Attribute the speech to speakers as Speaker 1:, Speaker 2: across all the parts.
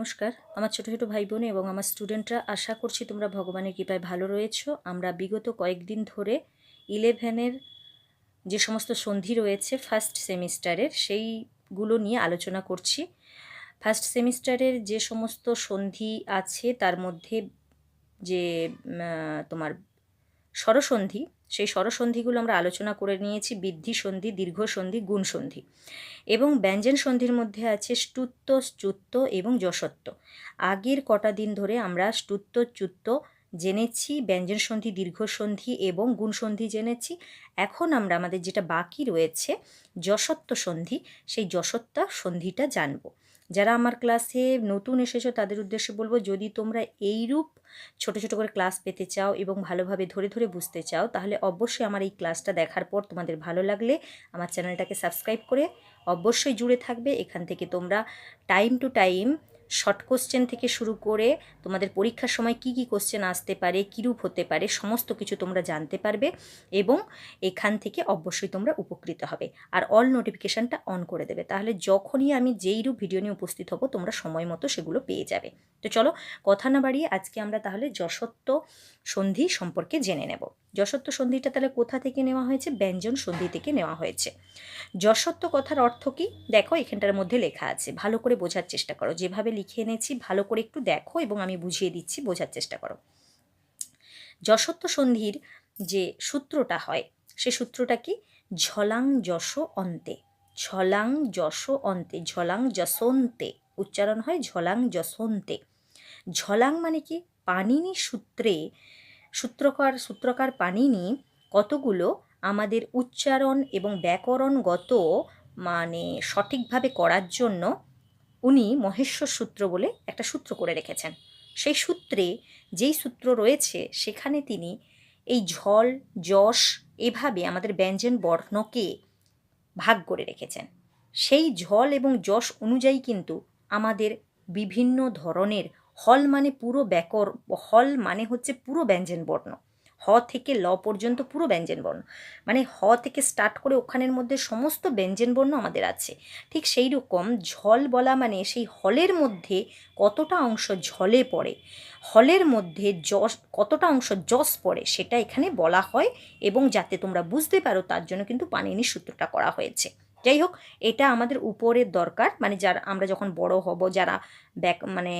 Speaker 1: নমস্কার। আমার ছোটো ছোটো ভাই বোন এবং আমার স্টুডেন্টরা আশা করছি তোমরা ভগবানের কৃপায় ভালো রয়েছো। আমরা বিগত কয়েকদিন ধরে ইলেভেনের যে সমস্ত সন্ধি রয়েছে ফার্স্ট সেমিস্টারের সেইগুলো নিয়ে আলোচনা করছি। ফার্স্ট সেমিস্টারের যে সমস্ত সন্ধি আছে, তার মধ্যে যে তোমার স্বরসন্ধি সেই স্বরসন্ধিগুলো আমরা আলোচনা করে নিয়েছি, বৃদ্ধি সন্ধি, দীর্ঘ সন্ধি, গুণ সন্ধি। এবং ব্যঞ্জন সন্ধির মধ্যে আছে স্তুত্ব চ্যুত্ত এবং যশত্ব। আগের কটা দিন ধরে আমরা স্তুত্ব চ্যুত্ত জেনেছি, ব্যঞ্জন সন্ধি, দীর্ঘ সন্ধি এবং গুণ সন্ধি জেনেছি। এখন আমরা আমাদের যেটা বাকি রয়েছে, যশত্ব সন্ধি, সেই যশত্ব সন্ধিটা জানব। যারা আমার ক্লাসে নতুন এসেছ, তাদের উদ্দেশ্যে বলব, যদি তোমরা এইরূপ ছোট ছোট করে ক্লাস পেতে চাও এবং ভালোভাবে ধরে ধরে বুঝতে চাও, তাহলে অবশ্যই আমার এই ক্লাসটা দেখার পর তোমাদের ভালো লাগলে আমার চ্যানেলটাকে সাবস্ক্রাইব করে অবশ্যই জুড়ে থাকবে। এখান থেকে তোমরা time to time short question থেকে শুরু করে তোমাদের পরীক্ষার সময় কি কি কোশ্চেন আসতে পারে, কীরূপ হতে পারে, সমস্ত কিছু তোমরা জানতে পারবে এবং এখান থেকে অবশ্যই তোমরা উপকৃত হবে। আর অল নোটিফিকেশানটা অন করে দেবে। তাহলে যখনই আমি যেইরূপ ভিডিও নিয়ে উপস্থিত হব, তোমরা সময় মতো সেগুলো পেয়ে যাবে। তো চলো, কথা না বাড়িয়ে আজকে আমরা তাহলে যশত্ব সন্ধি সম্পর্কে জেনে নেব। যশত্ব সন্ধিটা তাহলে কোথা থেকে নেওয়া হয়েছে? ব্যঞ্জন সন্ধি থেকে নেওয়া হয়েছে। যশত্ব কথার অর্থ কি? দেখো, এখানটার মধ্যে লেখা আছে। ভালো করে বোঝার চেষ্টা করো। যেভাবে লিখে এনেছি, ভালো করে একটু দেখো এবং আমি বুঝিয়ে দিচ্ছি, বোঝার চেষ্টা করো। যশত্ব সন্ধির যে সূত্রটা হয়, সে সূত্রটা কি? ঝলাং যশ অন্তে। ঝলাং যশ অন্তে। ঝলাং যশন্তে। উচ্চারণ হয় ঝলাং যশন্তে। ঝলাং মানে কি? পানিনি সূত্রে সূত্রকার সূত্রকার পানিনি, কতগুলো? আমাদের উচ্চারণ এবং ব্যাকরণগত মানে সঠিকভাবে করার জন্য উনি মহেশ্বর সূত্র বলে একটা সূত্র করে রেখেছেন। সেই সূত্রে যেই সূত্র রয়েছে, সেখানে তিনি এই ঝল, যশ এভাবে আমাদের ব্যঞ্জন বর্ণকে ভাগ করে রেখেছেন। সেই ঝল এবং যশ অনুযায়ী কিন্তু আমাদের বিভিন্ন ধরনের হল মানে পুরো ব্যাকর, হল মানে হচ্ছে পুরো ব্যঞ্জন বর্ণ। হ থেকে ল পর্যন্ত পুরো ব্যঞ্জন বর্ণ। মানে হ থেকে স্টার্ট করে ওখানের মধ্যে সমস্ত ব্যঞ্জন বর্ণ আমাদের আছে। ঠিক সেই রকম ঝল বলা মানে সেই হলের মধ্যে কতটা অংশ ঝলে পড়ে, হলের মধ্যে যশ, কতটা অংশ যশ পড়ে সেটা এখানে বলা হয় এবং যাতে তোমরা বুঝতে পারো তার জন্য কিন্তু পানিনি সূত্রটা করা হয়েছে। যাই হোক, এটা আমাদের উপরের দরকার। মানে যারা, আমরা যখন বড় হব, যারা ব্যাক মানে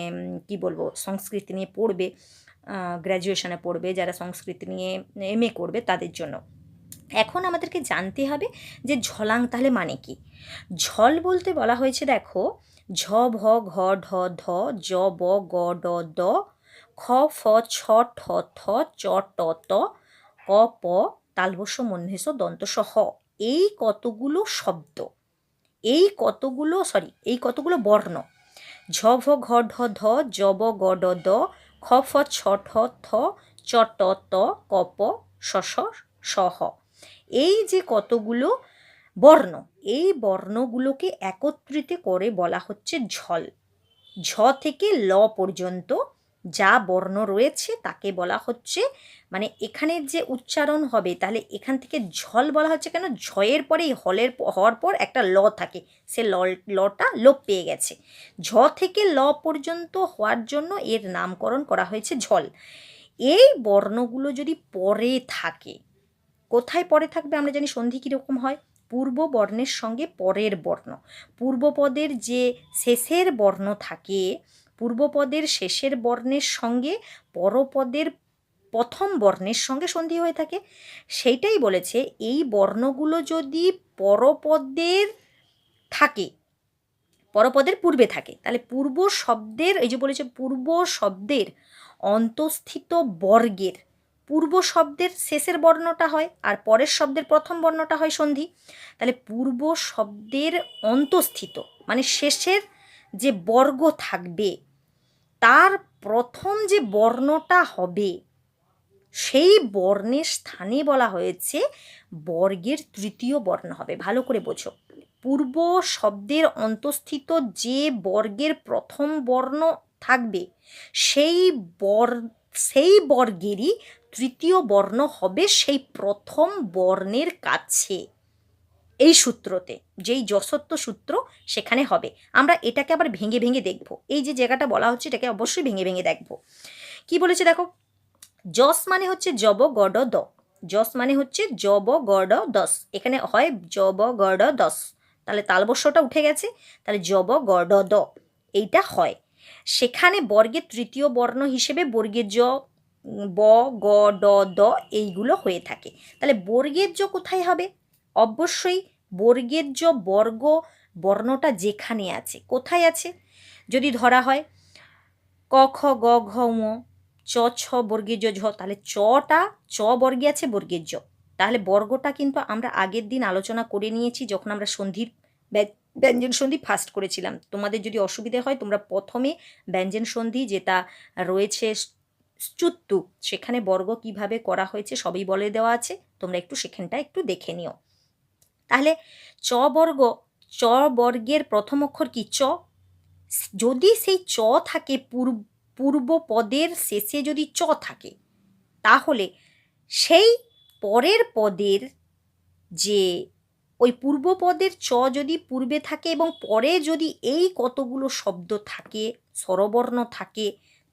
Speaker 1: কি বলব, সংস্কৃত নিয়ে পড়বে গ্র্যাজুয়েশনে পড়বে, যারা সংস্কৃত নিয়ে এম করবে, তাদের জন্য। এখন আমাদেরকে জানতে হবে যে ঝলাং তাহলে মানে কি? ঝল বলতে বলা হয়েছে, দেখো, ঝ, ভ, ঘ, ঢ, ধ, জ, ব, গ, ড, দ, খ, ফ, ছ, ঠ থ চ, ট, ত, ক, প, তালবস্য মন্হেশ দন্তস হ এই কতগুলো শব্দ, এই কতগুলো সরি এই কতগুলো বর্ণ, ঝ, ভ, ঘ, ঢ, ধ জ ব, গ, ড, দ, খ, ফ, ছ, ঠ, থ, চ, ট, ত, ক, প শ স স হ। এই যে কতগুলো বর্ণ, এই বর্ণগুলোকে একত্রিত করে বলা হচ্ছে ঝল। ঝ থেকে ল পর্যন্ত যা বর্ণ রয়েছে তাকে বলা হচ্ছে মানে এখানের যে উচ্চারণ হবে, তাহলে এখান থেকে ঝল বলা হচ্ছে কেন? ঝয়ের পরে এই হলের হওয়ার পর একটা ল থাকে, সে ল, লটা লোপ পেয়ে গেছে। ঝ থেকে ল পর্যন্ত হওয়ার জন্য এর নামকরণ করা হয়েছে ঝল। এই বর্ণগুলো যদি পরে থাকে, কোথায় পরে থাকবে আমরা জানি সন্ধি কীরকম হয়? পূর্ব বর্ণের সঙ্গে পরের বর্ণ। পূর্বপদের যে শেষের বর্ণ থাকে পূর্বপদের শেষের বর্ণের সঙ্গে পরপদের প্রথম বর্ণের সঙ্গে সন্ধি হয়ে থাকে। সেইটাই বলেছে, এই বর্ণগুলো যদি পরপদের থাকে, পরপদের পূর্বে থাকে, তাহলে পূর্ব শব্দের, এই যে বলেছে পূর্ব শব্দের অন্তঃস্থিত বর্গের, পূর্ব শব্দের শেষের বর্ণটা হয় আর পরের শব্দের প্রথম বর্ণটা হয় সন্ধি। তাহলে পূর্ব শব্দের অন্তঃস্থিত মানে শেষের যে বর্গ থাকবে তার প্রথম যে বর্ণটা হবে, সেই বর্ণের স্থানে বলা হয়েছে বর্গের তৃতীয় বর্ণ হবে। ভালো করে বোঝো। পূর্ব শব্দের অন্তঃস্থিত যে বর্গের প্রথম বর্ণ থাকবে, সেই বর, সেই বর্গেরই তৃতীয় বর্ণ হবে সেই প্রথম বর্ণের কাছে। এই সূত্রতে, যেই যশত্ব সূত্র সেখানে হবে। আমরা এটাকে আবার ভেঙে ভেঙে দেখব। এই যে জায়গাটা বলা হচ্ছে, এটাকে অবশ্যই ভেঙে ভেঙে দেখব। কি বলেছে দেখো? যশ মানে হচ্ছে জব গড দ যশ মানে হচ্ছে জব গড দশ এখানে হয় জব গড দশ তাহলে তালবস্যটা উঠে গেছে। তাহলে জব গড দ এইটা হয়। সেখানে বর্গের তৃতীয় বর্ণ হিসেবে বর্গের জ ব, গ, ড, দ এইগুলো হয়ে থাকে। তাহলে বর্গের জ কোথায় হবে? অবশ্যই বর্গের জ বর্গ বর্ণটা যেখানে আছে, কোথায় আছে? যদি ধরা হয়, ক, খ, গ, ঘ ম চ, ছ বর্গের জ ঝ, তাহলে চটা চ বর্গে আছে বর্গের জ তাহলে বর্গটা কিন্তু আমরা আগের দিন আলোচনা করে নিয়েছি যখন আমরা সন্ধির ব্যা- ব্যঞ্জন সন্ধি ফার্স্ট করেছিলাম। তোমাদের যদি অসুবিধে হয়, তোমরা প্রথমে ব্যঞ্জন সন্ধি যেটা রয়েছে চুত্তু সেখানে বর্গ কীভাবে করা হয়েছে সবই বলে দেওয়া আছে। তোমরা একটু সেখানটা একটু দেখে নিও। তাহলে চ বর্গ, চ বর্গের প্রথম অক্ষর কি? চ। যদি সেই চ থাকে, পূর্ব পূর্ব পদের শেষে যদি চ থাকে, তাহলে সেই পরের পদের যে, ওই পূর্ব পদের চ যদি পূর্বে থাকে এবং পরে যদি এই কতগুলো শব্দ থাকে, স্বরবর্ণ থাকে,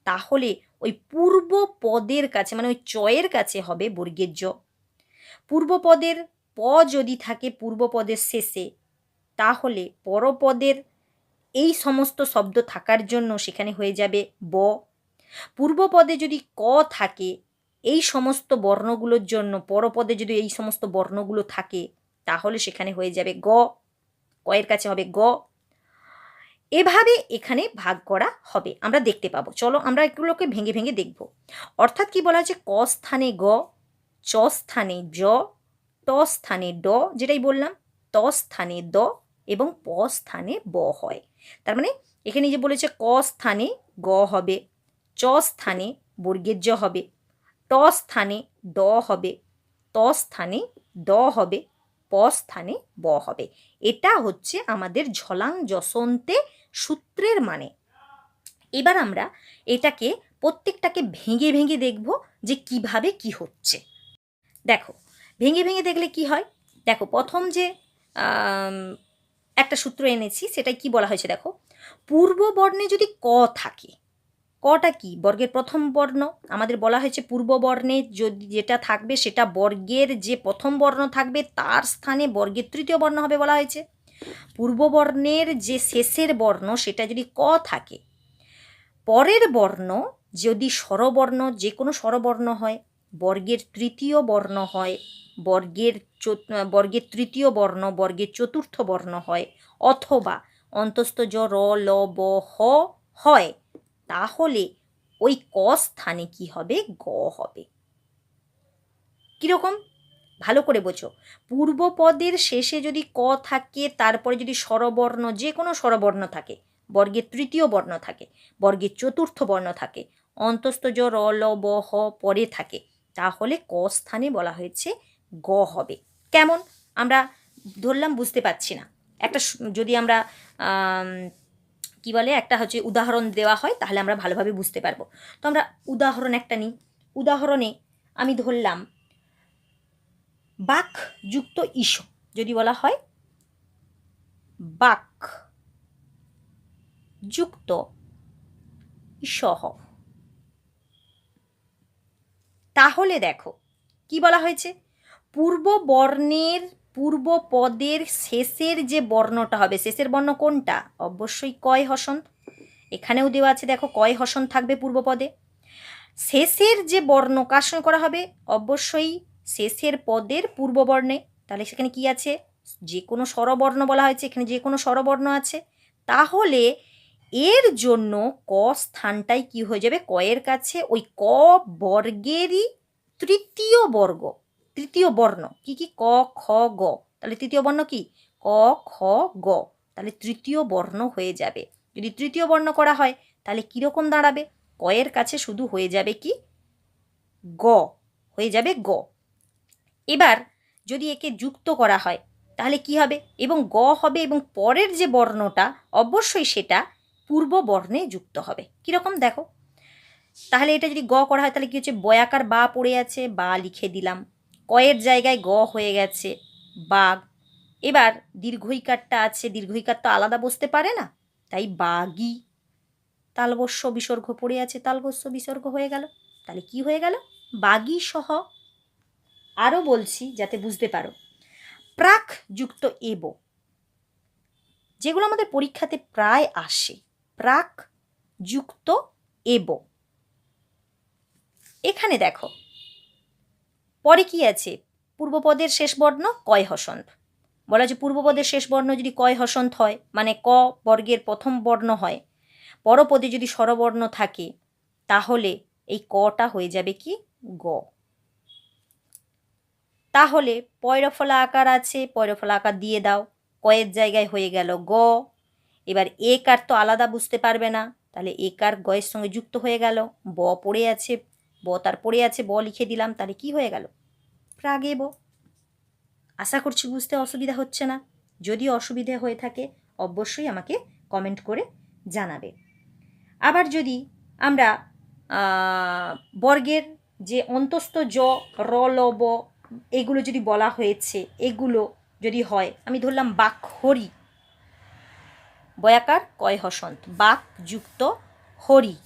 Speaker 1: তাহলে ওই পূর্ব পদের কাছে মানে ওই চয়ের কাছে হবে বর্গের জ। পূর্ব পদের প যদি থাকে পূর্বপদের শেষে, তাহলে পরপদের এই সমস্ত শব্দ থাকার জন্য সেখানে হয়ে যাবে ব। পূর্বপদে যদি ক থাকে, এই সমস্ত বর্ণগুলোর জন্য, পরপদে যদি এই সমস্ত বর্ণগুলো থাকে, তাহলে সেখানে হয়ে যাবে গ। কয়ের কাছে হবে গ। এভাবে এখানে ভাগ করা হবে, আমরা দেখতে পাবো। চলো আমরা এগুলোকে ভেঙে ভেঙে দেখব। অর্থাৎ কি বলা হচ্ছে ক স্থানে গ, চ স্থানে জ ট স্থানে ড, যেটাই বললাম ত স্থানে দ এবং প স্থানে ব হয়। তার মানে এখানে যে বলেছে ক স্থানে গ হবে, চ স্থানে বর্গের জ হবে, ট স্থানে ড হবে, ত স্থানে দ হবে, প স্থানে ব হবে। এটা হচ্ছে আমাদের ঝলাং যশন্তে সূত্রের মানে। এবার আমরা এটাকে প্রত্যেকটাকে ভেঙে ভেঙে দেখব যে কীভাবে কি হচ্ছে। দেখো ভেঙে ভেঙে দেখলে কি হয়? দেখো, প্রথম যে একটা সূত্র এনেছি সেটাই কি বলা হয়েছে দেখো? পূর্ব বর্ণে যদি ক থাকে, কটা কি? বর্গের প্রথম বর্ণ, আমাদের বলা হয়েছে পূর্ব বর্ণে যদি যেটা থাকবে সেটা বর্গের যে প্রথম বর্ণ থাকবে, তার স্থানে বর্গের তৃতীয় বর্ণ হবে বলা হয়েছে। পূর্ব বর্ণের যে শেষের বর্ণ, সেটা যদি ক থাকে, পরের বর্ণ যদি স্বরবর্ণ, যে কোনো স্বরবর্ণ হয় বর্গের তৃতীয় বর্ণ হয়, বর্গের বর্গের তৃতীয় বর্ণ, বর্গের চতুর্থ বর্ণ হয়, অথবা অন্তস্থ জ, র, ল, ব, হ হয়, তাহলে ওই ক স্থানে কি হবে? গ হবে। কীরকম? ভালো করে বোঝো। পূর্ব পদের শেষে যদি ক থাকে, তারপরে যদি স্বরবর্ণ যে কোনো স্বরবর্ণ থাকে, বর্গের তৃতীয় বর্ণ থাকে, বর্গের চতুর্থ বর্ণ থাকে, অন্তস্থ জ, র, ল, ব, হ পরে থাকে তাহলে ক স্থানে বলা হয়েছে গ হবে। কেমন? আমরা ধরলাম বুঝতে পারছি না। একটা যদি আমরা আম, কি বলে একটা হচ্ছে উদাহরণ দেওয়া হয় তাহলে আমরা ভালোভাবে বুঝতে পারব। তো আমরা উদাহরণ একটা নিই। উদাহরণে আমি ধরলাম বাক যুক্ত ঈশ যদি বলা হয় বাক যুক্ত ঈশহ তাহলে দেখো, কি বলা হয়েছে? পূর্ব বর্ণের, পূর্ব পদের শেষের যে বর্ণটা হবে, শেষের বর্ণ কোনটা? অবশ্যই কয় হসন। এখানেও দেওয়া আছে, দেখো কয় হসন থাকবে পূর্ব পদে। শেষের যে বর্ণ সঙ্গে করা হবে? অবশ্যই শেষের পদের পূর্ব বর্ণে। তাহলে সেখানে কি আছে? যে কোনো স্বরবর্ণ বলা হয়েছে, এখানে যে কোনো স্বরবর্ণ আছে। তাহলে এর জন্য ক স্থানটাই কি হয়ে যাবে? কয়ের কাছে ওই ক বর্গেরই তৃতীয় বর্গ, তৃতীয় বর্ণ। কি কি? ক, খ, গ। তাহলে তৃতীয় বর্ণ কি? ক, খ, গ। তাহলে তৃতীয় বর্ণ হয়ে যাবে। যদি তৃতীয় বর্ণ করা হয়, তাহলে কীরকম দাঁড়াবে? কয়ের কাছে শুধু হয়ে যাবে কি? গ। হয়ে যাবে গ। এবার যদি একে যুক্ত করা হয়, তাহলে কি হবে? এবং গ হবে এবং পরের যে বর্ণটা, অবশ্যই সেটা পূর্ব বর্ণে যুক্ত হবে। কীরকম দেখো? তাহলে এটা যদি গ করা হয়, তাহলে কী হচ্ছে? বয়াকার বা পড়ে আছে, বা লিখে দিলাম। কয়ের জায়গায় গ হয়ে গেছে, বাঘ। এবার দীর্ঘইকারটা আছে, দীর্ঘইকার তো আলাদা বসতে পারে না। তাই বাগি। তালবস্য বিসর্গ পড়ে আছে, তালবস্য বিসর্গ হয়ে গেল। তাহলে কি হয়ে গেল? বাগি সহ আরও বলছি যাতে বুঝতে পারো। প্রাক যুক্ত এব। যেগুলো আমাদের পরীক্ষাতে প্রায় আসে। প্রাক, যুক্ত, এব। এখানে দেখো, পরে কি আছে? পূর্বপদের শেষ বর্ণ, কয় হসন্ত। বলা যে পূর্বপদের শেষ বর্ণ যদি কয় হসন্ত হয় মানে ক বর্গের প্রথম বর্ণ হয়। পরপদে যদি স্বরবর্ণ থাকে, তাহলে এই কটা হয়ে যাবে কি? গ। তাহলে পয়রফলা আকার আছে, পয়রফলা আকার দিয়ে দাও। কয়ের জায়গায় হয়ে গেল গ এবার এ কার তো আলাদা বুঝতে পারবে না। তাহলে এ কার গয়ের সঙ্গে যুক্ত হয়ে গেল। ব পড়ে আছে, ব তার পড়ে আছে, ব লিখে দিলাম, তাহলে কি হয়ে গেল? প্রাগে ব। আশা করছি বুঝতে অসুবিধা হচ্ছে না। যদি অসুবিধে হয়ে থাকে, অবশ্যই আমাকে কমেন্ট করে জানাবে। আবার যদি আমরা বর্গের যে অন্তস্থ জ, র, ল, ব, এগুলো যদি বলা হয়েছে, এগুলো যদি হয়, আমি ধরলাম বাক হরি বয়াকার কয় হসন্ত? বাক, যুক্ত, হরি।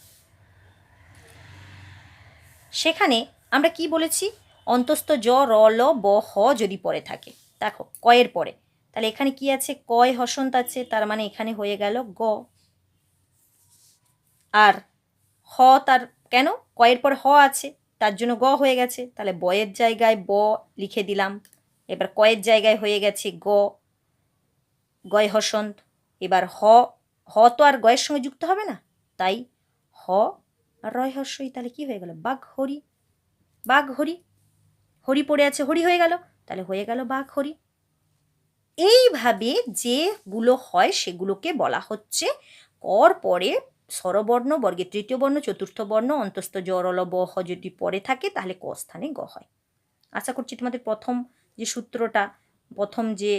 Speaker 1: সেখানে আমরা কি বলেছি? অন্তস্থ জ, র, ল, ব, হ যদি পরে থাকে। দেখো, কয়ের পরে। তাহলে এখানে কি আছে? কয় হসন্ত আছে, তার মানে এখানে হয়ে গেল গ। আর হ তার কেন? কয়ের পর হ আছে, তার জন্য গ হয়ে গেছে। তাহলে বয়ের জায়গায় ব লিখে দিলাম। এবার কয়ের জায়গায় হয়ে গেছে গ। গয় হসন্ত। এবার হ হ তো আর গয়ের সঙ্গে যুক্ত হবে না। তাই হ রয় হর্ষই তাহলে কি হয়ে গেল? বাঘ, হরি। বাঘ, হরি। হরি পড়ে আছে, হরি হয়ে গেল। তাহলে হয়ে গেল বাঘ, হরি। এইভাবে যেগুলো হয় সেগুলোকে বলা হচ্ছে কর পরে স্বরবর্ণ বর্গে তৃতীয় বর্ণ, চতুর্থ বর্ণ, অন্তস্থ জরল বহ যদি পরে থাকে, তাহলে ক স্থানে গ হয়। আশা করছি তোমাদের প্রথম যে সূত্রটা, প্রথম যে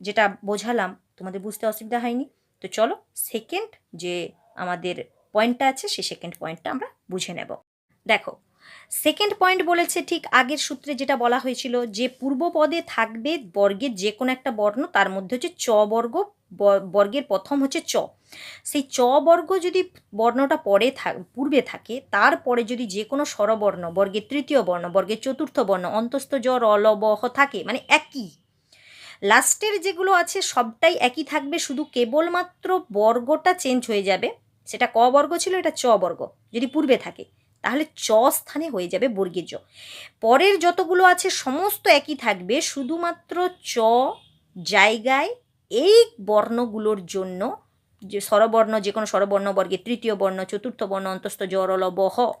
Speaker 1: যেটা বোঝালাম তোমাদের বুঝতে অসুবিধা হয়নি। তো চলো সেকেন্ড যে আমাদের পয়েন্টটা আছে সেই সেকেন্ড পয়েন্টটা আমরা বুঝে নেব। দেখো সেকেন্ড পয়েন্ট বলেছে ঠিক আগের সূত্রে যেটা বলা হয়েছিল যে পূর্ব পদে থাকবে বর্গের যে কোনো একটা বর্ণ, তার মধ্যে হচ্ছে চ বর্গ বর্গের প্রথম হচ্ছে চ। সেই চ বর্গ যদি বর্ণটা পরে থাক পূর্বে থাকে, তারপরে যদি যে কোনো স্বরবর্ণ, বর্গের তৃতীয় বর্ণ, বর্গের চতুর্থ বর্ণ, অন্তস্থ জ রলবহ থাকে মানে একই। লাস্টের যেগুলো আছে সবটাই একই থাকবে, শুধু কেবলমাত্র বর্গটা চেঞ্জ হয়ে যাবে। সেটা ক বর্গ ছিল, এটা চ বর্গ। যদি পূর্বে থাকে, তাহলে চ স্থানে হয়ে যাবে বর্গের জ পরের যতগুলো আছে, সমস্ত একই থাকবে, শুধুমাত্র চ জায়গায় এই বর্ণগুলোর জন্য, যে স্বরবর্ণ, যে কোনো স্বরবর্ণ বর্গে তৃতীয় বর্ণ, চতুর্থ বর্ণ, অন্তস্থ জরল বহ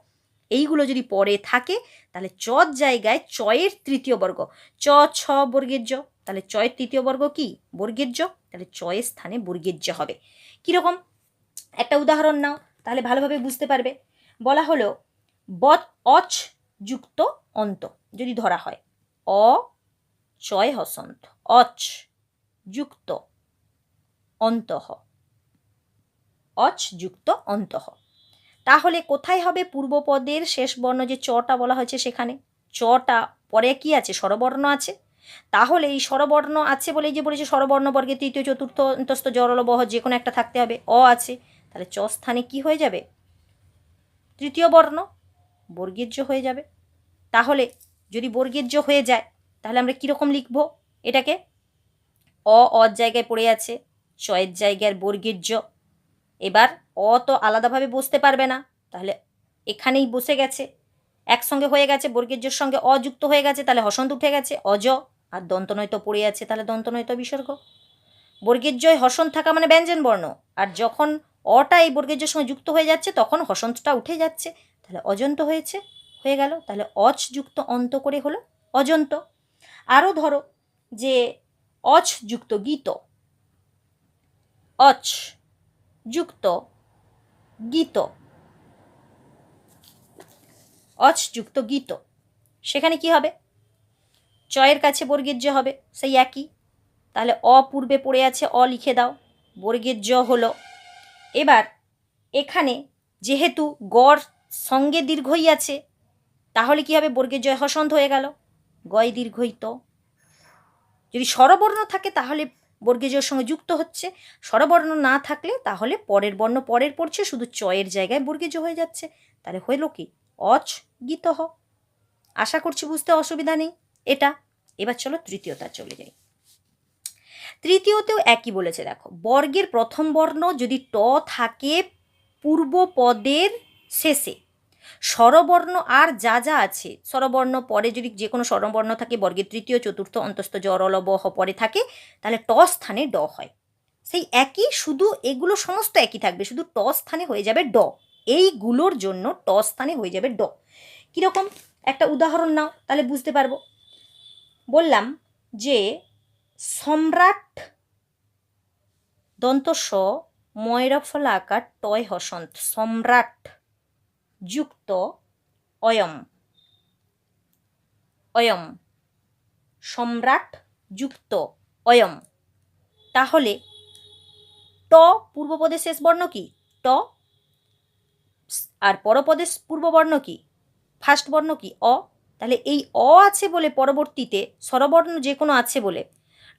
Speaker 1: এইগুলো যদি পরে থাকে, তাহলে চ জায়গায় চয়ের তৃতীয় বর্গ। চ, ছ বর্গের জ। তাহলে চয়ের তৃতীয় বর্গ কি? বর্গের তাহলে চয়ের স্থানে বর্গের জ হবে। কীরকম? একটা উদাহরণ নাও, তাহলে ভালোভাবে বুঝতে পারবে। বলা হলো বত অচ যুক্ত অন্ত, যদি ধরা হয়। অ, চয় হসন্ত। অচ যুক্ত অন্তঃ অচ যুক্ত অন্তঃ তাহলে কোথায় হবে পূর্বপদের শেষ বর্ণ যে চটা বলা হয়েছে সেখানে? চটা পরে কি আছে? স্বরবর্ণ আছে। তাহলে এই স্বরবর্ণ আছে বলেই যে বলেছে স্বরবর্ণ বর্গে তৃতীয়, চতুর্থ, অন্তস্থ বহ যে কোনো একটা থাকতে হবে। অ আছে। তাহলে চ স্থানে কি হয়ে যাবে? তৃতীয় বর্ণ বর্গীর্য হয়ে যাবে। তাহলে যদি বর্গীর্য হয়ে যায়, তাহলে আমরা কীরকম লিখব? এটাকে অ, অর জায়গায় পড়ে আছে, চয়ের জায়গার বর্গীর্য। এবার অ তো আলাদাভাবে বসতে পারবে না। তাহলে এখানেই বসে গেছে। একসঙ্গে হয়ে গেছে, বর্গীর্যর সঙ্গে অযুক্ত হয়ে গেছে, তাহলে হসন্ত উঠে গেছে, অজ। আর দন্তনয়ত পড়ে আছে, তাহলে দন্তনয়ত বিসর্গ? বর্গের জয় হসন থাকা মানে ব্যঞ্জন বর্ণ। আর যখন অটা এই বর্গীর্যের সঙ্গে যুক্ত হয়ে যাচ্ছে, তখন হসন্তটা উঠে যাচ্ছে। তাহলে অজন্ত হয়েছে, হয়ে গেল। তাহলে অচ যুক্ত অন্ত করে হলো অজন্ত। আরও ধরো যে অচ যুক্ত গীত। অচ যুক্ত গীত। অচ যুক্ত গীত। সেখানে কি হবে? চয়ের কাছে বর্গের জ হবে, সেই একই। তাহলে অপূর্বে পড়ে আছে, অ লিখে দাও বর্গের জ হলো। এবার এখানে যেহেতু গড় সঙ্গে দীর্ঘই আছে, তাহলে কি হবে? বর্গের জয় হসন্ত হয়ে গেল। গয় দীর্ঘই তো। যদি স্বরবর্ণ থাকে, তাহলে বর্গীয়জের সঙ্গে যুক্ত হচ্ছে। স্বরবর্ণ না থাকলে, তাহলে পরের বর্ণ পরের পড়ছে, শুধু চয়ের জায়গায় বর্গীজ হয়ে যাচ্ছে। তাহলে হইল কি? অচ গীত হ আশা করছি বুঝতে অসুবিধা নেই। এটা। এবার চলো তৃতীয়তা চলে যাই। তৃতীয়তেও একই বলেছে, দেখো, বর্গের প্রথম বর্ণ যদি ট থাকে পূর্ব পদের শেষে, স্বরবর্ণ আর যা যা আছে, স্বরবর্ণ পরে যদি যে কোনো স্বরবর্ণ থাকে, বর্গের তৃতীয়, চতুর্থ, অন্তস্থ জরল বহ পরে থাকে, তাহলে ট স্থানে ড হয়। সেই একই, শুধু এগুলো সমস্ত একই থাকবে, শুধু ট স্থানে হয়ে যাবে ড। এইগুলোর জন্য ট স্থানে হয়ে যাবে ড। কীরকম? একটা উদাহরণ নাও, তাহলে বুঝতে পারব। বললাম যে সম্রাট দন্ত স ময়রফলা আকার টয় হসন্ত, সম্রাট যুক্ত অয়ম অয়ম, সম্রাট যুক্ত অয়ম। তাহলে ট পূর্বপদের শেষ বর্ণ কি? ট, আর পরপদের পূর্ববর্ণ কি? ফার্স্ট বর্ণ কি? অ তাহলে এই অ আছে বলে পরবর্তীতে স্বরবর্ণ যে কোনো আছে বলে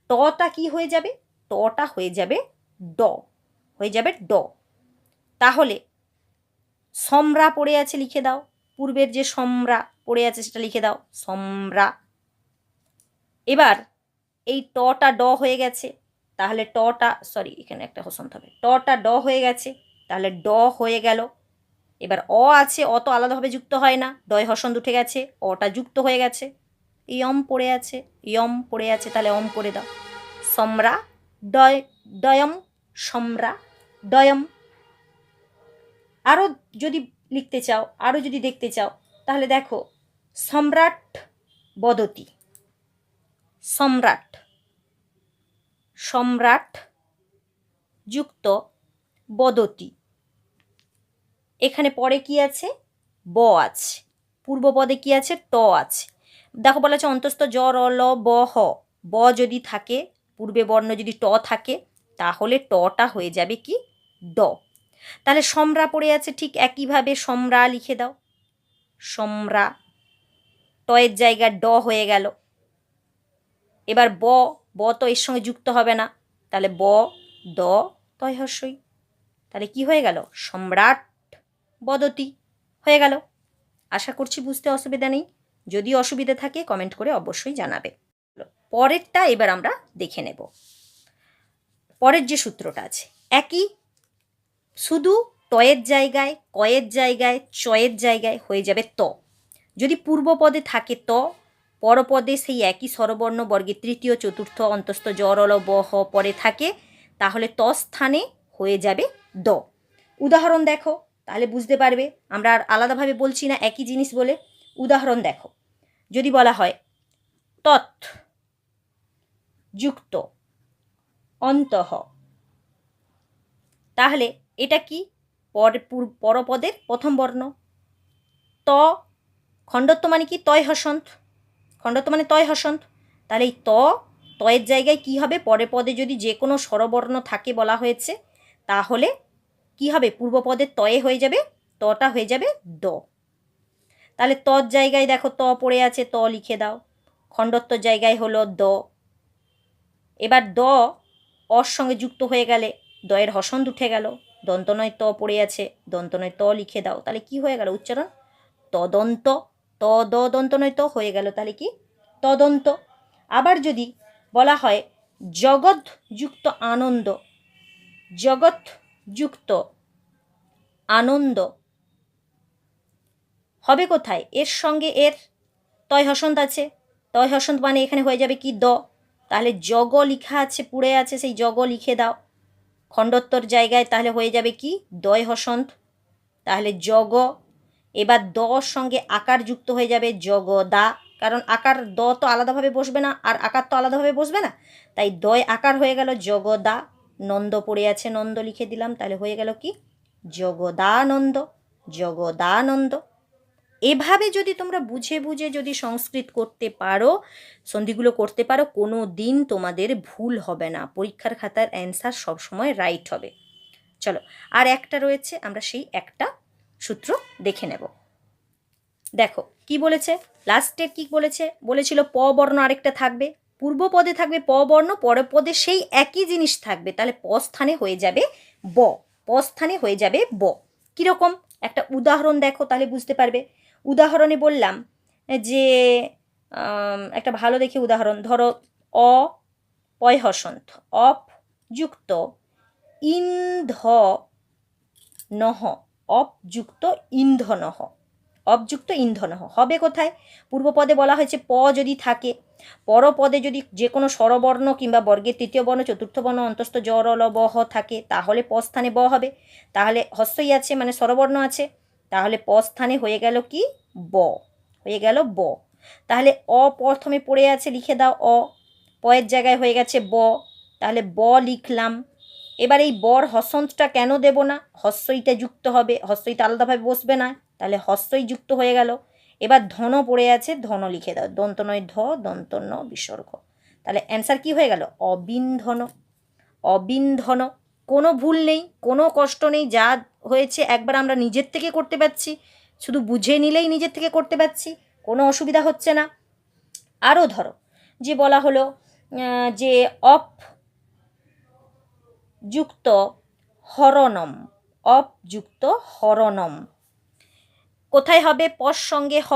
Speaker 1: টটা কি হয়ে যাবে? টটা হয়ে যাবে ড। হয়ে যাবে ড। তাহলে সম্রা পড়ে আছে লিখে দাও। পূর্বের যে সম্রা পড়ে আছে সেটা লিখে দাও। সম্রা। এবার এই টটা ড হয়ে গেছে। তাহলে টটা সরি এখানে একটা হসন্ত হবে টটা ড হয়ে গেছে। তাহলে ড হয়ে গেল। এবার অ আছে, অ তো আলাদাভাবে যুক্ত হয় না। ডয় হসন্ত উঠে গেছে, অটা যুক্ত হয়ে গেছে। ইয়ম পড়ে আছে, ইয়ম পড়ে আছে, তাহলে অম করে দাও। সম্রা ডয় ডয়ম সম্রা ডয়ম আরও যদি লিখতে চাও আরও যদি দেখতে চাও, তাহলে দেখো, সম্রাট বদতি, সম্রাট সম্রাট যুক্ত বদতি। এখানে পরে কি আছে? ব আছে। পূর্বপদে কি আছে? ট আছে। দেখো বলা আছে অন্তস্থ জ, র, ল, ব, হ। ব যদি থাকে, পূর্বে বর্ণ যদি ট থাকে, তাহলে টটা হয়ে যাবে কি? ড। তাহলে সম্রা পড়ে আছে ঠিক একইভাবে সম্রা লিখে দাও। সম্রা। টয়ের জায়গা ড হয়ে গেল। এবার ব ব তো এর সঙ্গে যুক্ত হবে না। তাহলে ব, দ, তয় হর্ষই তাহলে কি হয়ে গেল? সম্রাট বদতি হয়ে গেল। আশা করছি বুঝতে অসুবিধা নেই। যদি অসুবিধা থাকে কমেন্ট করে অবশ্যই জানাবে। পরেরটা এবার আমরা দেখে নেব। পরের যে সূত্রটা আছে, একই শুধু টয়ের জায়গায়, কয়ের জায়গায়, চয়ের জায়গায় হয়ে যাবে ত। যদি পূর্বপদে থাকে ত পরপদে সেই একই স্বরবর্ণ বর্গের তৃতীয়, চতুর্থ, অন্তস্থ জরল ব, হ পরে থাকে, তাহলে ত স্থানে হয়ে যাবে দ। উদাহরণ দেখো। তাহলে বুঝতে পারবে, আমরা আর আলাদাভাবে বলছি না, একই জিনিস বলে। উদাহরণ দেখো, যদি বলা হয় তৎ যুক্ত, অন্তঃ। তাহলে এটা কি? পর পরপদের প্রথম বর্ণ। ত, খণ্ডত্ব মানে কি? তয় হসন্ত। খণ্ডত্ব মানে তয় হসন্ত। তাহলে এই ত, তয়ের জায়গায় কি হবে? পরে পদে যদি যে কোনো স্বরবর্ণ থাকে বলা হয়েছে, তাহলে কি হবে? পূর্বপদের তয়ে হয়ে যাবে, তটা হয়ে যাবে দ। তাহলে তর জায়গায় দেখো, ত পড়ে আছে, ত লিখে দাও। খণ্ডত্বর জায়গায় হলো দ। এবার দ অর সঙ্গে যুক্ত হয়ে গেলে দয়ের হসন্ত উঠে গেল। দন্তনয় ত পড়ে আছে, দন্তনয় ত লিখে দাও। তাহলে কি হয়ে গেল উচ্চারণ? তদন্ত, ত দ দন্তনয় ত হয়ে গেল, তাহলে কি? তদন্ত। আবার যদি বলা হয়, জগৎ যুক্ত আনন্দ, জগৎ যুক্ত, আনন্দ। হবে কোথায়? এর সঙ্গে এর তয় হসন্ত আছে। তয় হসন্ত মানে এখানে হয়ে যাবে কি দ। তাহলে জগ লিখা আছে, পুড়ে আছে, সেই জগ লিখে দাও। খণ্ডত্বর জায়গায় তাহলে হয়ে যাবে কি? দয় হসন্ত। তাহলে জগ, এবার দ সঙ্গে আকার যুক্ত হয়ে যাবে জগ দা। কারণ আকার দ তো আলাদাভাবে বসবে না, আর আকার তো আলাদাভাবে বসবে না। তাই দয় আকার হয়ে গেল জগদা নন্দ পড়ে আছে, নন্দ লিখে দিলাম, তাহলে হয়ে গেল কি? জগদানন্দ জগদানন্দ। এভাবে যদি তোমরা বুঝে বুঝে যদি সংস্কৃত করতে পারো, সন্ধিগুলো করতে পারো, কোনো দিন তোমাদের ভুল হবে না। পরীক্ষার খাতার অ্যান্সার সবসময় রাইট হবে। চলো, আর একটা রয়েছে, আমরা সেই একটা সূত্র দেখে নেব। দেখো, কি বলেছে? লাস্টের কি বলেছে? বলেছিল, প বর্ণ আরেকটা থাকবে। পূর্ব পদে থাকবে প বর্ণ পর পদে সেই একই জিনিস থাকবে। তাহলে প স্থানে হয়ে যাবে ব। প স্থানে হয়ে যাবে ব। কীরকম? একটা উদাহরণ দেখো তাহলে বুঝতে পারবে। উদাহরণে বললাম যে একটা ভালো দেখে উদাহরণ। ধরো অ, পয় হসন্ত। অপ যুক্ত। ইন্ধ নহ। অপযুক্ত ইন্ধনহ অপযুক্ত ইন্ধন হবে কোথায়? পূর্বপদে বলা হয়েছে প যদি থাকে, পরপদে যদি যে কোনো স্বরবর্ণ কিংবা বর্গের তৃতীয় বর্ণ, চতুর্থ বর্ণ, অন্তস্থ জ, র, ল, ব, হ থাকে, তাহলে প স্থানে ব হবে। তাহলে হস্যই আছে মানে স্বরবর্ণ আছে। তাহলে প স্থানে হয়ে গেল কি? ব। হয়ে গেল ব। তাহলে অ প্রথমে পড়ে আছে, লিখে দাও অ। পয়ের জায়গায় হয়ে গেছে ব। তাহলে ব লিখলাম। এবার এই বর হসন্তটা কেন দেব না? হস্যইটা যুক্ত হবে হস্যইটা আলাদাভাবে বসবে না। তাহলে হস্তই যুক্ত হয়ে গেল। এবার ধন পড়ে আছে, ধন লিখে দাও। দন্ত নয় ধ, দন্ত ন, বিসর্গ। তাহলে অ্যান্সার কি হয়ে গেল? অবিন্ধন। অবিন্ধন। কোনো ভুল নেই, কোনো কষ্ট নেই, যা হয়েছে একবার আমরা নিজের থেকে করতে পারছি। শুধু বুঝে নিলেই নিজের থেকে করতে পারছি, কোনো অসুবিধা হচ্ছে না। আরও ধরো, যে বলা হলো যে অপ যুক্ত হরনম অপ যুক্ত হরনম কোথায় হবে? পর সঙ্গে হ।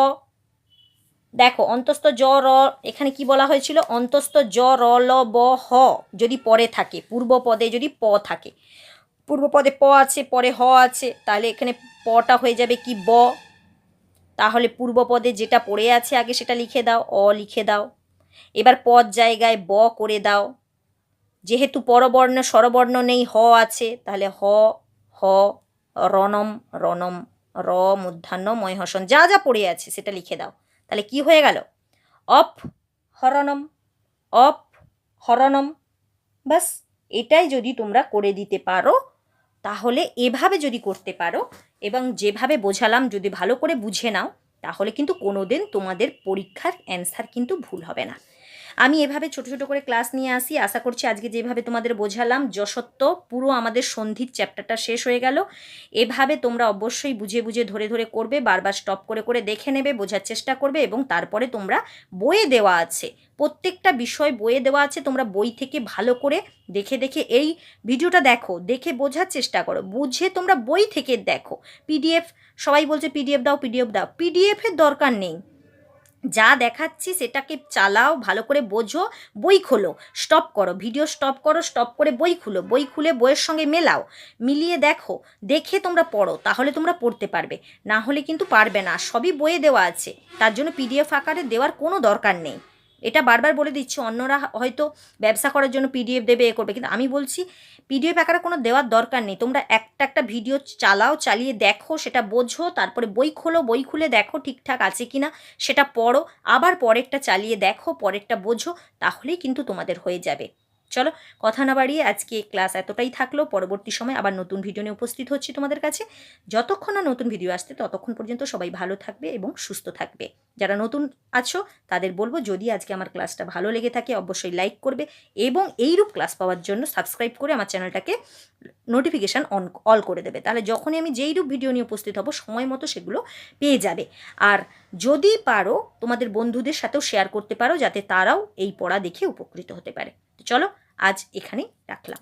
Speaker 1: দেখো, অন্তস্থ জ, র, এখানে কি বলা হয়েছিল? অন্তস্থ জ, র, ল, ব, হ যদি পরে থাকে, পূর্ব পদে যদি প থাকে। পূর্ব পদে প আছে, পরে হ আছে, তাহলে এখানে পটা হয়ে যাবে কি ব? তাহলে পূর্ব পদে যেটা পড়ে আছে, আগে সেটা লিখে দাও, অ লিখে দাও। এবার পদ জায়গায় ব করে দাও। যেহেতু পরবর্ণ, স্বরবর্ণ নেই, হ আছে, তাহলে হ হ রনম রনম র মূর্ধান্য ময় হসন যা যা পড়ে আছে সেটা লিখে দাও। তাহলে কি হয়ে গেল? অপ হরণম অপ হরণম। বাস এটাই যদি তোমরা করে দিতে পারো, তাহলে এভাবে যদি করতে পারো এবং যেভাবে বোঝালাম যদি ভালো করে বুঝে নাও, তাহলে কিন্তু কোনোদিন তোমাদের পরীক্ষার অ্যান্সার কিন্তু ভুল হবে না। আমি এভাবে ছোট ছোট করে ক্লাস নিয়ে আসি। আশা করছি আজকে যেভাবে তোমাদের বোঝালাম যশত্ব পুরো আমাদের সন্ধির চ্যাপ্টারটা শেষ হয়ে গেল। এভাবে তোমরা অবশ্যই বুঝে বুঝে ধরে ধরে করবে, বারবার স্টপ করে করে দেখে নেবে, বোঝার চেষ্টা করবে এবং তারপরে তোমরা বইয়ে দেওয়া আছে। প্রত্যেকটা বিষয় বইয়ে দেওয়া আছে, তোমরা বই থেকে ভালো করে দেখে দেখে এই ভিডিওটা দেখো, দেখে বোঝার চেষ্টা করো। বুঝে তোমরা বই থেকে দেখো। পিডিএফ সবাই বলছে পিডিএফ দাও পিডিএফ দাও। পিডিএফের দরকার নেই। যা দেখাচ্ছি সেটাকে চালাও, ভালো করে বোঝো, বই খোলো। স্টপ করো, ভিডিও স্টপ করো, স্টপ করে বই খুলো। বই খুলে বইয়ের সঙ্গে মেলাও। মিলিয়ে দেখো, দেখে তোমরা পড়ো, তাহলে তোমরা পড়তে পারবে। না হলে কিন্তু পারবে না, সবই বইয়ে দেওয়া আছে। তার জন্য পিডিএফ আকারে দেওয়ার কোনো দরকার নেই। এটা বারবার বলে দিচ্ছি, অন্যরা হয়তো ব্যবসা করার জন্য পিডিএফ দেবে, এ করবে। কিন্তু আমি বলছি পিডিএফ আকারে কোনো দেওয়ার দরকার নেই। তোমরা একটা একটা ভিডিও চালাও, চালিয়ে দেখো, সেটা বোঝো, তারপরে বই খোলো, বই খুলে দেখো ঠিকঠাক আছে কি না সেটা পড়ো, আবার পরেরটা চালিয়ে দেখো, পরেরটা বোঝো, তাহলেই কিন্তু তোমাদের হয়ে যাবে। চলো কথা না বাড়িয়ে আজকে ক্লাস এতটাই থাকল। পরবর্তী সময় আবার নতুন ভিডিও নিয়ে উপস্থিত হচ্ছি তোমাদের কাছে। যতক্ষণ না নতুন ভিডিও আসতে ততক্ষণ পর্যন্ত সবাই ভালো থাকবে এবং সুস্থ থাকবে। যারা নতুন আছো, তাদের বলব, যদি আজকে আমার ক্লাসটা ভালো লেগে থাকে, অবশ্যই লাইক করবে এবং এইরূপ ক্লাস পাওয়ার জন্য সাবস্ক্রাইব করে আমার চ্যানেলটাকে নোটিফিকেশান অন অল করে দেবে। তাহলে যখনই আমি যেইরূপ ভিডিও নিয়ে উপস্থিত হব, সময় মতো সেগুলো পেয়ে যাবে। আর যদি পারো, তোমাদের বন্ধুদের সাথেও শেয়ার করতে পারো, যাতে তারাও এই পড়া দেখে উপকৃত হতে পারে। চলো আজ এখানেই রাখলাম।